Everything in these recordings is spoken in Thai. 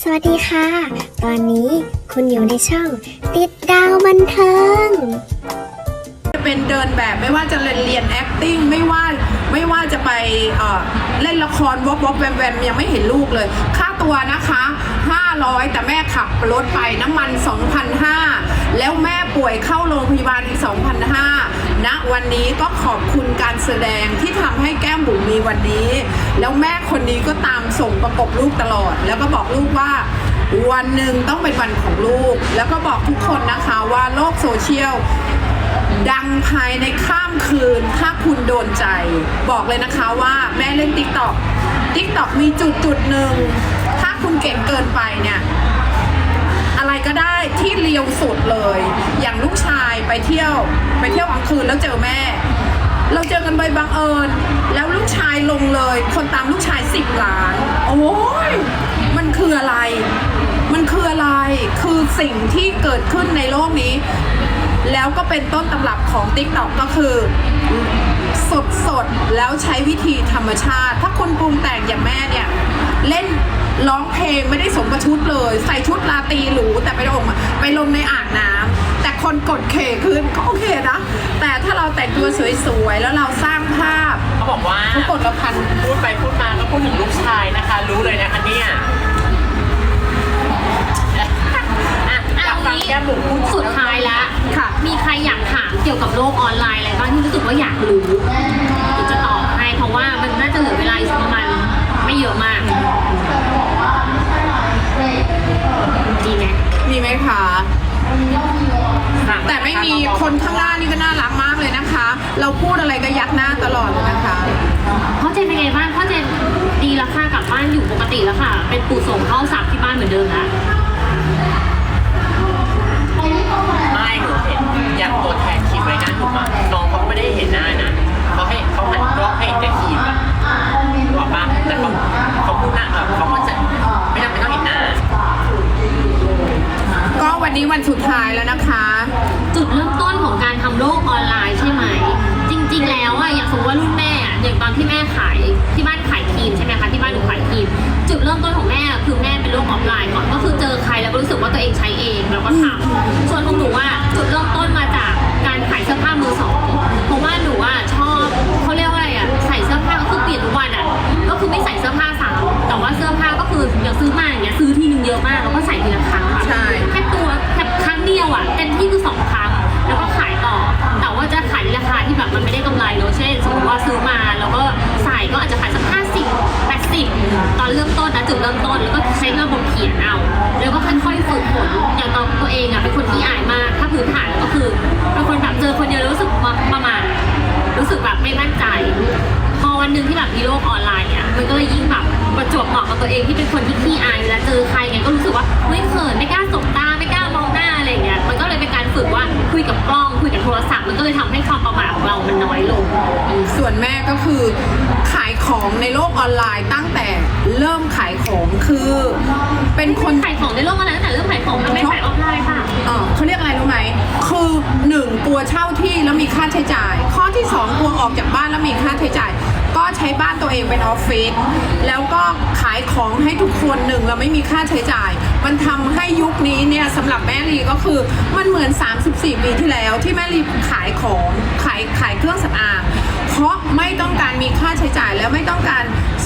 สวัสดีค่ะ ตอนนี้คุณอยู่ในช่อง ติดดาวบันเทิง จะเป็นเดินแบบไม่ว่าจะเรียน acting ไม่ว่าไม่ว่าจะไปเอ่อเล่นละครวอบวอบแวมแวมยังไม่เห็นลูกเลย ค่าตัวนะคะ 500 แต่แม่ขับรถไปน้ำมัน 2,500 แล้วแม่ป่วยเข้าโรงพยาบาลอีก 2,500ณวันนี้ก็ขอบคุณการแสดงที่ทำให้แก้มบุ๋มมีวันนี้ แล้วแม่คนนี้ก็ตามส่งประกบลูกตลอด แล้วก็บอกลูกว่าวันหนึ่งต้องเป็นวันของลูก แล้วก็บอกทุกคนนะคะว่าโลกโซเชียลดังภายในข้ามคืน ถ้าคุณโดนใจ บอกเลยนะคะว่าแม่เล่น t ิ k t o k t ิ k t o k มีจุดจุดหนึ่ง คุณเก่งเกินไปเนี่ยอะไรก็ได้ที่เลียวสุดเลย อย่างลูกชายไปเที่ยว ไปเที่ยวกลางคืนแล้วเจอแม่ เราเจอกันไปบังเอิญ แล้วลูกชายลงเลย คนตามลูกชายสิบล้าน โอ้ยมันคืออะไร มันคืออะไร คือสิ่งที่เกิดขึ้นในโลกนี้ แล้วก็เป็นต้นตำรับของ t ิ k t o k ก็คือสดสดแล้วใช้วิธีธรรมชาติ ถ้าคนปรุงแต่งอย่างแม่เนี่ย เล่น ร้องเพลงไม่ได้สมกับชุดเลย ใส่ชุดลาตรีหรูแต่ไปลงไปลงในอ่างน้ำแต่คนกดเคขึ้นก็โอเคนะ แต่ถ้าเราแต่งตัวสวยๆ แล้วเราสร้างภาพเขาบอกว่าเขากดละพันพูดไปพูดมาก็พูดถึงลูกชายนะคะ รู้เลยนะคะเนี่ยอะอยากฟังแก้มบุ๋มพูดสุดท้ายแล้วค่ะ มีใครอยากถามเกี่ยวกับโลกออนไลน์อะไรบ้างที่รู้สึกว่าอยากรู้ ไม่มีคนข้างหน้านี่ก็น่ารักมากเลยนะคะ เราพูดอะไรก็ยักหน้าตลอดเลยนะคะพ่อเจนเป็นไงบ้างพ่อเจนดีแล้วค่ะกลับบ้านอยู่ปกติแล้วค่ะ เป็นปู่ส่งเข้าสับที่บ้านเหมือนเดิมแล้วไม่หนูเห็นอย่างตัวแทนคลิปไว้นะถูกปะน้องเขาก็ไม่ได้เห็นหน้านะเขาให้เขาหันกล้องให้เห็นแต่คลิปอะบอกปะแต่เขาเขาพูดหน้าแบบเขาก็จะไม่จำเป็นต้องเห็นหน้าก็วันนี้วันสุดท้ายแล้วนะคะ จุดเริ่มต้นของการทำโลกออนไลน์ใช่ไหม จริง ๆ แล้วอะอย่างสมมติว่ารุ่นแม่อะอย่างตอนที่แม่ขายที่บ้านขายครีมใช่ไหมคะที่บ้านหนูขายครีมจุดเริ่มต้นของแม่คือแม่เป็นโลกออฟไลน์ก่อนก็คือเจอใครแล้วก็รู้สึกว่าตัวเองใช้เองแล้วก็ทำส่วนของหนูว่าจุดเริ่มต้นมาจากการขายเสื้อผ้ามือสองเพราะว่าหนูอะชอบเขาเรียกว่าอะไรอะใส่เสื้อผ้าก็คือเปลี่ยนทุกวันอะก็คือไม่ใส่เสื้อผ้าซ้ำแต่ว่าเสื้อผ้าก็คืออย่างซื้อมาอย่างเงี้ยซื้อทีนึงเยอะมากแล้วก็ใส่ทีละครั้ง โลกออนไลน์เนี่ยมันก็เลยยิ่งแบบประจวบเหมาะกับตัวเองที่เป็นคนที่ขี้อายเวลาเจอใครไงก็รู้สึกว่าเฮ้ยเขินไม่กล้าสบตาไม่กล้ามองหน้าอะไรอย่างเงี้ยมันก็เลยเป็นการฝึกว่าคุยกับกล้องคุยกับโทรศัพท์มันก็เลยทำให้ความประมาทของเรามันน้อยลงอืมส่วนแม่ก็คือขายของในโลกออนไลน์ตั้งแต่เริ่มขายของคือเป็นคนขายของในโลกออนไลน์ตั้งแต่เริ่มขายของมันไม่ขายออฟไลน์ค่ะเออเขาเรียกอะไรรู้ไหมคือหนึ่งกลัวเช่าที่แล้วมีค่าใช้จ่าย ข้อที่สองกลัวออกจากบ้านแล้วมีค่าใช้จ่าย ก็ใช้บ้านตัวเองเป็นออฟฟิศแล้วก็ขายของให้ทุกคนหนึ่งเราไม่มีค่าใช้จ่าย มันทำให้ยุคนี้เนี่ยสำหรับแม่ลีก็คือมันเหมือน 34 ปีที่แล้วที่แม่ลีขายของขายขายเครื่องสำอางเพราะไม่ต้องการมีค่าใช้จ่ายแล้วไม่ต้องการ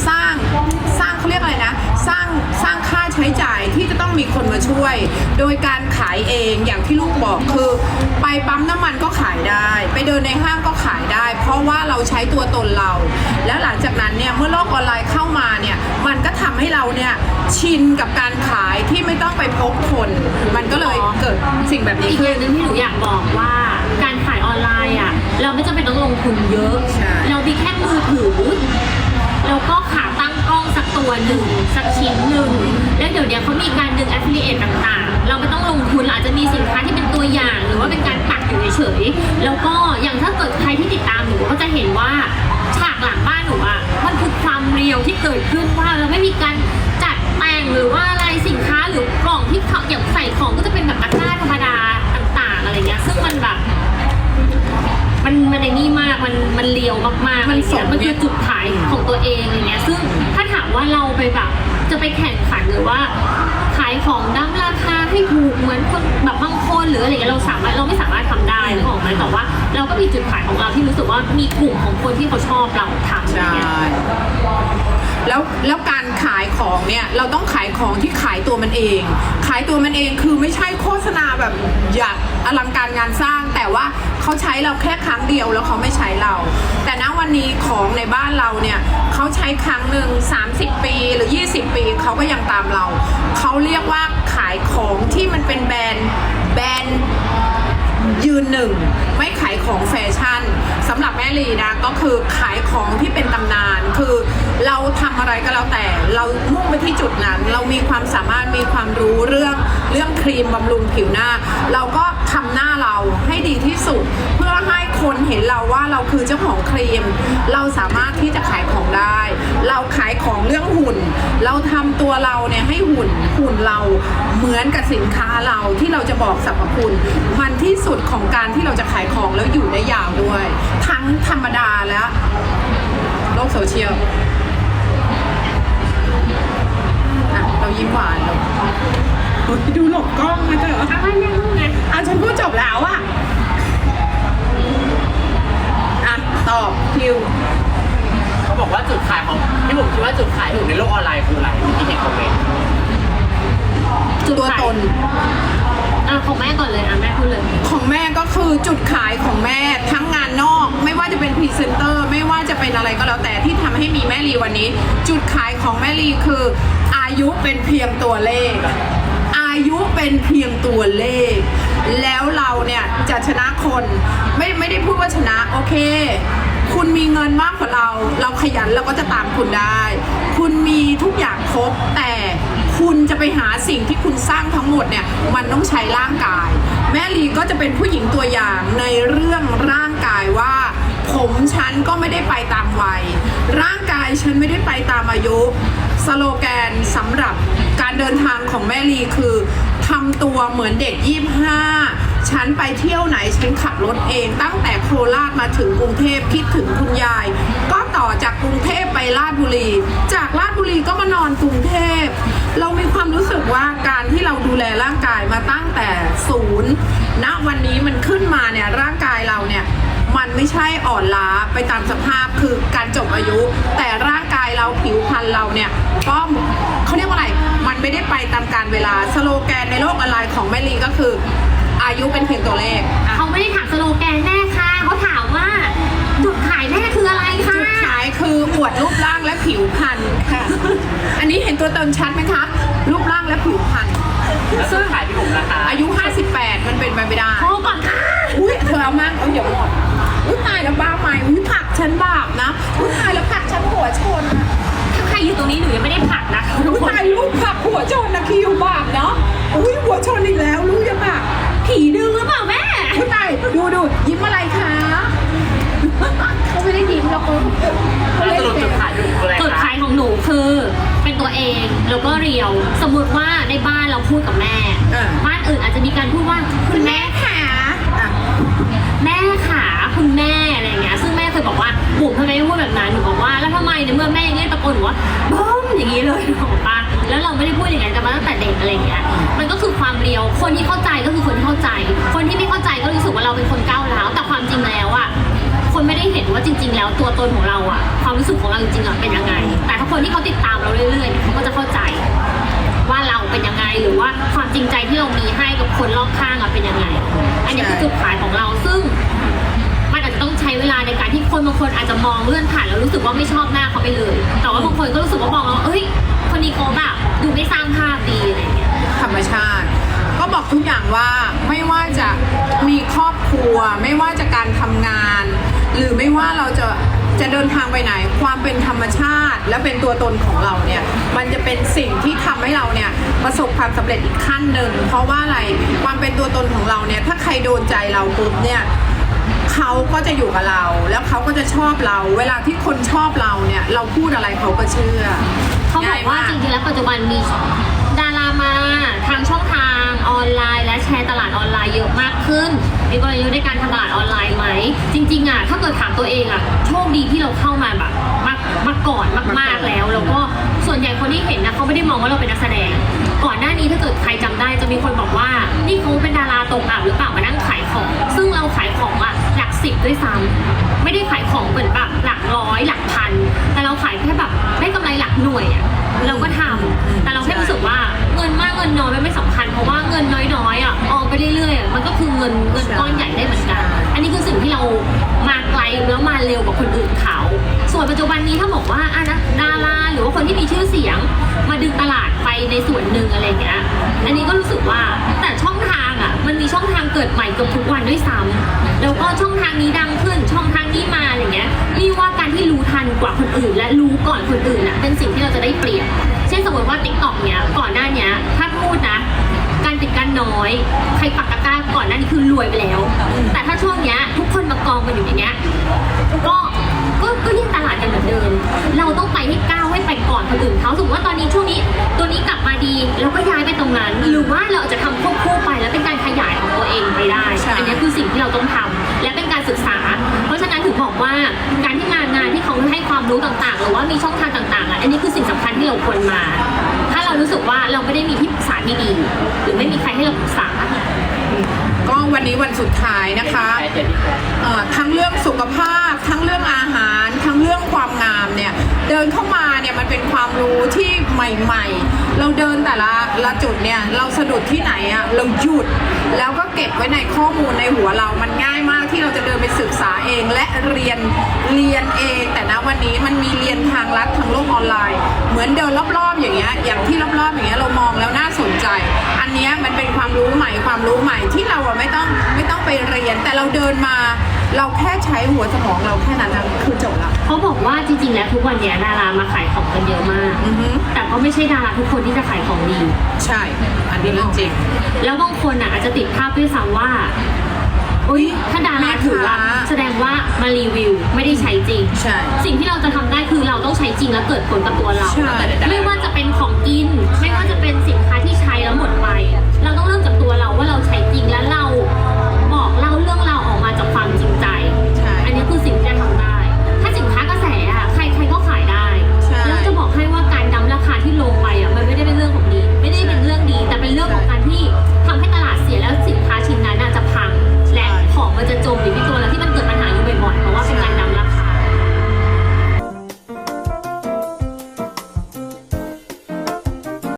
สร้างสร้างเขาเรียกอะไรนะ มีคนมาช่วย โดยการขายเองอย่างที่ลูกบอกคือ ไปปั๊มน้ำมันก็ขายได้ ไปเดินในห้างก็ขายได้ เพราะว่าเราใช้ตัวตนเรา แล้วหลังจากนั้นเนี่ยเมื่อโลกออนไลน์เข้ามาเนี่ยมันก็ทำให้เราเนี่ยชินกับการขายที่ไม่ต้องไปพบคน มันก็เลยเกิดสิ่งแบบนี้อีกอขึ้น ย่างหนึ่งที่หนูอยากบอกว่าการขายออนไลน์อะ เราไม่จำเป็นต้องลงทุนเยอะ ใช่ เรามีแค่มือถือ แล้วก็ขาตั้งกล้อง สักตัวหนึ่งสักชิ้นหนึ่งแล้วเดี๋ยวเนี้ยเขามีการดึง affiliate ต่างๆ เราไม่ต้องลงทุนเราอาจจะมีสินค้าที่เป็นตัวอย่าง หรือว่าเป็นการปักอยู่เฉยๆแล้วก็อย่างถ้าเกิดใครที่ติดตามหนูก็จะเห็นว่าฉากหลังบ้านหนูอะมันคือความเรียวที่เกิดขึ้นว่าเราไม่มีการจัดแต่งหรือว่าอะไรสินค้าหรือกล่องที่เขาอย่างใส่ของก็จะเป็นแบบตะกร้าธรรมดาต่างๆอะไรเงี้ยซึ่งมันแบบมันมันในนี่มาก มันมันเลียวมากๆ มันเงี้ยสมมันคือจุดขายของตัวเองอะไรเงี้ย ซึ่ง ว่าเราไปแบบจะไปแข่งขันหรือว่า ขายของดั้มราคาให้ถูกเหมือนคนแบบบางคนหรืออะไรเงี้ยเราสามารถเราไม่สามารถทำได้นึกออกไหมแต่ว่า เราก็มีจุดขายของเราที่รู้สึกว่ามีกลุ่มของคนที่เขาชอบเราทำอย่างใช่เงี้ยแล้วแล้วการขายของเนี่ยเราต้องขายของที่ขายตัวมันเอง ขายตัวมันเองคือไม่ใช่โฆษณาแบบอยากอลังการงานสร้างแต่ว่า เขาใช้เราแค่ครั้งเดียวแล้วเขาไม่ใช้เรา แต่ณวันนี้ของในบ้านเราเนี่ยเขาใช้ครั้งหนึ่ง30 ปีหรือ 20 ปีเขาก็ยังตามเรา เขาเรียกว่าขายของที่มันเป็นแบรนด์แบรนด์ยืนหนึ่ง ไม่ขายของแฟชั่น สำหรับแม่ลีนะก็คือขายของที่เป็นตำนาน คือเราทำอะไรก็แล้วแต่ เรามุ่งไปที่จุดนั้น เรามีความสามารถมีความรู้เรื่องเรื่องครีมบำรุงผิวหน้า เราก็ทำหน้าเราให้ดีที่สุดเพื่อให้ คนเห็นเราว่าเราคือเจ้าของครีม เราสามารถที่จะขายของได้ เราขายของเรื่องหุ่น เราทำตัวเราเนี่ยให้หุ่นหุ่นเราเหมือนกับสินค้าเราที่เราจะบอกสรรพคุณมันที่สุดของการที่เราจะขายของแล้วอยู่ได้ยาวด้วย ทั้งธรรมดาและโลกโซเชียลอะเรายิ้มหวานเราเฮ้ยดูหลบกล้องนะเธอทำไมแม่ลูกไงอะฉันพูดจบแล้วอะ ตอบคิวเขาบอกว่าจุดขายของที่ผมคิดว่าจุดขายอยู่ในโลกออนไลน์คืออะไรที่เห็นคอมเมนต์จุดตัวขายตนอะของแม่ก่อนเลยอะแม่พูดเลยของแม่ก็คือจุดขายของแม่ทั้งงานนอก ไม่ว่าจะเป็นพรีเซนเตอร์ไม่ว่าจะเป็นอะไรก็แล้วแต่ที่ทำให้มีแม่ลีวันนี้ จุดขายของแม่ลีคือ อายุเป็นเพียงตัวเลข อายุเป็นเพียงตัวเลข แล้วเราเนี่ยจะชนะคนไม่ไม่ได้พูดว่าชนะโอเค คุณมีเงินมากกว่าเรา เราขยันเราก็จะตามคุณได้ คุณมีทุกอย่างครบแต่คุณจะไปหาสิ่งที่คุณสร้างทั้งหมดเนี่ยมันต้องใช้ร่างกาย แม่ลีก็จะเป็นผู้หญิงตัวอย่างในเรื่องร่างกายว่า ผมฉันก็ไม่ได้ไปตามวัย ร่างกายฉันไม่ได้ไปตามอายุ สโลแกนสำหรับการเดินทางของแม่ลีคือทำตัวเหมือนเด็ก25 ฉันไปเที่ยวไหนฉันขับรถเอง ตั้งแต่โคราชมาถึงกรุงเทพคิดถึงคุณยาย ก็ต่อจากกรุงเทพไปลาดบุรี จากลาดบุรีก็มานอนกรุงเทพ เรามีความรู้สึกว่าการที่เราดูแลร่างกายมาตั้งแต่ศูนย์ณวันนี้มันขึ้นมาเนี่ยร่างกายเราเนี่ยมันไม่ใช่อ่อนล้าไปตามสภาพคือการจบอายุ แต่ร่างกายเราผิวพรรณเราเนี่ยก็เขาเรียกว่าอะไร มันไม่ได้ไปตามการเวลาสโลแกนในโลกออนไลน์ของแม่ลีก็คือ อายุเป็นเพียงตัวเลขอะเขาไม่ได้ถามสโลแกนแม่ค่ะ เขาถามว่า จุดขายแม่คืออะไรคะจุดขายคืออวดรูปร่างและผิวพรรณค่ะ อันนี้เห็นตัวเติมชัดไหมคะ รูปร่างและผิวพรรณแล้วจุดขายที่ผมราคาอายุ 58 มันเป็นไปไม่ได้ โทรก่อนค่ะ อุ้ยเธอเอามากเอาอย่าหมดอุ้ยตายแล้วบ้าไหมอุ้ยผลักฉันบาปนะอุ้ยตายแล้วผลักฉันหัวชนถ้าใครอยู่ตรงนี้หนูยังไม่ได้ผลักนะคะทุกอุ้ยคน ตายลูกผลักหัวชนนะคิวบาปเนาะอุ้ยหัวชนอีกแล้วลูกยังบาป ผีดึงหรือเปล่าแม่อุ้ยตายดูดูยิ้มอะไรคะเขาไม่ได้ยิ้มหรอกเขาแล้วเล่สนรุปเป็จุนดขายอยู่คืออะไรจุดคะขายของหนูคือเป็นตัวเองแล้วก็เรียว สมมติว่าในบ้านเราพูดกับแม่ บ้านอื่นอาจจะมีการพูดว่าคุณแม่ขาอะแม่ขาคุณแม่อะไรอย่างเงี้ยซึ่งแม่เคยบอกว่าบุ๋มทำไมไม่พูดแบบนั้นหนูบอกว่าแล้วทำไมในเมื่อแม่ยังเรียกตะโกนหนูว่าบ้มอย่างนี้เลยบอกปะ แล้วเราไม่ได้พูดอย่างนั้นกันมาตั้งแต่เด็กอะไรอย่างเงี้ยมันก็คือความเรียวคนที่เข้าใจก็คือคนที่เข้าใจ คนที่ไม่เข้าใจก็รู้สึกว่าเราเป็นคนก้าวร้าวแต่ความจริงแล้วอะคนไม่ได้เห็นว่าจริง ๆ แล้วตัวตนของเราอะความรู้สึกของเราจริงๆอะเป็นยังไง แต่ถ้าคนที่เขาติดตามเราเรื่อยๆเนี่ยเขาก็จะเข้าใจ ว่าเราเป็นยังไงหรือว่าความจริงใจที่เรามีให้กับคนรอบข้างอะเป็นยังไง อันนี้คือจุดขายของเราซึ่ง เวลาในการที่คนบางคนอาจจะมองเลื่อนผ่านแล้วรู้สึกว่าไม่ชอบหน้าเขาไปเลย แต่ว่าบางคนก็รู้สึกว่ามองแล้วเอ้ย คนนี้เขาแบบดูไม่สร้างภาพดีอะไรอย่างเงี้ยธรรมชาติ ก็บอกทุกอย่างว่าไม่ว่าจะมีครอบครัว ไม่ว่าจะการทำงาน หรือไม่ว่าเราจะจะเดินทางไปไหน ความเป็นธรรมชาติ และเป็นตัวตนของเราเนี่ยมันจะเป็นสิ่งที่ทำให้เราเนี่ยประสบความสำเร็จอีกขั้นหนึ่งเพราะว่าอะไรความเป็นตัวตนของเราเนี่ยถ้าใครโดนใจเราปุ๊บเนี่ย เขาก็จะอยู่กับเรา แล้วเขาก็จะชอบเรา เวลาที่คนชอบเราเนี่ย เราพูดอะไรเขาก็เชื่อเขาบอกว่าจริงๆแล้วปัจจุบันมีดารามาทางช่องทางออนไลน์ และแชร์ตลาดออนไลน์เยอะมากขึ้น มีกลยุทธ์ในการทำตลาดออนไลน์ไหม จริง ๆอะถ้าเกิดถามตัวเองอะโชคดีที่เราเข้ามาแบบมามาก่อนมากๆแล้ว แล้วก็ส่วนใหญ่คนที่เห็นนะเขาไม่ได้มองว่าเราเป็นนักแสดง ก่อนหน้านี้นี้ถ้าเกิดใครจำได้จะมีคนบอกว่า นี่เขาเป็นดาราตกอับหรือเปล่ามานั่งขายของ ซึ่งเราขายของอะหลัก สิบด้วยซ้ำไม่ได้ขายของเหมือนแบบหลักร้อยหลักพัน แต่เราขายแค่แบบได้กำไรหลักหน่วยอะเราก็ทำแต่เราแค่รู้สึกว่าเงินมากเงินน้อยมันไม่สำคัญเพราะว่าเงินน้อยๆอะออมไปเรื่อยๆอะมันก็คือเงินเงินก้อนใหญ่ได้เหมือนกัน อันนี้คือสิ่งที่เรามาไกลแล้วมาเร็วกว่าคนอื่นเขา ส่วนปัจจุบันนี้ถ้าบอกว่าอะนะดาราหรือว่าคนที่มีชื่อเสียง มาดึงตลาดไปในส่วนหนึ่งอะไรเงี้ย อันนี้ก็รู้สึกว่าแต่ช่อง มันมีช่องทางเกิดใหม่เกือบทุกวันด้วยซ้ำแล้วก็ช่องทางนี้ดังขึ้น ช่องทางนี้มาอะไรเงี้ยนี่ว่าการที่รู้ทันกว่าคนอื่น และรู้ก่อนคนอื่นอะเป็นสิ่งที่เราจะได้เปรียบ เช่นสมมติว่าติ๊กต็อกเนี้ยก่อนหน้าเนี้ยถ้าพูดนะ การติดกันน้อย ใครปักตะกร้าก่อนหน้านี้คือรวยไปแล้ว แต่ถ้าช่วงเนี้ยทุกคนมากองกันอยู่อย่างเงี้ยก็ก็ก็ยังตลาดกันเหมือนเดิม เราต้องไปให้ก้าวให้ไปก่อนคนอื่นเขาสมมติว่าตอนนี้ช่วงนี้ ตัวนี้กลับมาดีเราก็ย้ายไปตรงนั้น หรือว่าเราจจะทำ เราต้องทำและเป็นการศึกษา เพราะฉะนั้นถึงบอกว่าการที่มางานที่เขาให้ความรู้ต่างๆ หรือว่ามีช่องทางต่างๆอะอันนี้คือสิ่งสำคัญที่เราควรมา ถ้าเรารู้สึกว่าเราไม่ได้มีที่ปรึกษาดีๆหรือไม่มีใครให้เราปรึกษาก็วันนี้วันสุดท้ายนะคะแค่เจ็ดที่แปดเอ่อทั้งเรื่องสุขภาพ ทั้งเรื่องอาหาร ทั้งเรื่องความงามเนี่ยเดินเข้ามาเนี่ยมันเป็นความรู้ที่ใหม่ ๆ เราเดินแต่ละละจุดเนี่ยเราสะดุดที่ไหนอะเราหยุดแล้วก็เก็บ ไว้ในข้อมูลในหัวเรามันง่ายมากที่เราจะเดินไปศึกษาเองและเรียนเรียนเอง แต่ณวันนี้มันมีเรียนทางลัดทางโลกออนไลน์ เหมือนเดินรอบๆอย่างเงี้ยอย่างที่รอบๆอย่างเงี้ยเรามองแล้วน่าสนใจ อันเนี้ยมันเป็นความรู้ใหม่ความรู้ใหม่ที่เราไม่ต้องไม่ต้องไปเรียน แต่เราเดินมา เราแค่ใช้หัวสมองเราแค่นั้นนะคือจบละเขาบอกว่าจริงๆแล้วทุกวันเนี้ยดารามาขายของกันเยอะมาก ก็ไม่ใช่ดาราทุกคนที่จะขายของดี ใช่ อันนี้เรื่องจริง แล้วบางคนอะอาจจะติดภาพด้วยซ้ำว่าอุ้ยถ้าดาราถือว่าแสดงว่ามารีวิวไม่ได้ใช้จริง ใช่ สิ่งที่เราจะทำได้คือเราต้องใช้จริงแล้วเกิดผลกับตัวเราใช่ไม่ว่าจะเป็นของกิน ไม่ว่าจะเป็นสินค้าที่ใช้แล้วหมดไป เราต้องเริ่มจากตัวเราว่าเราใช้จริงแล้วเรา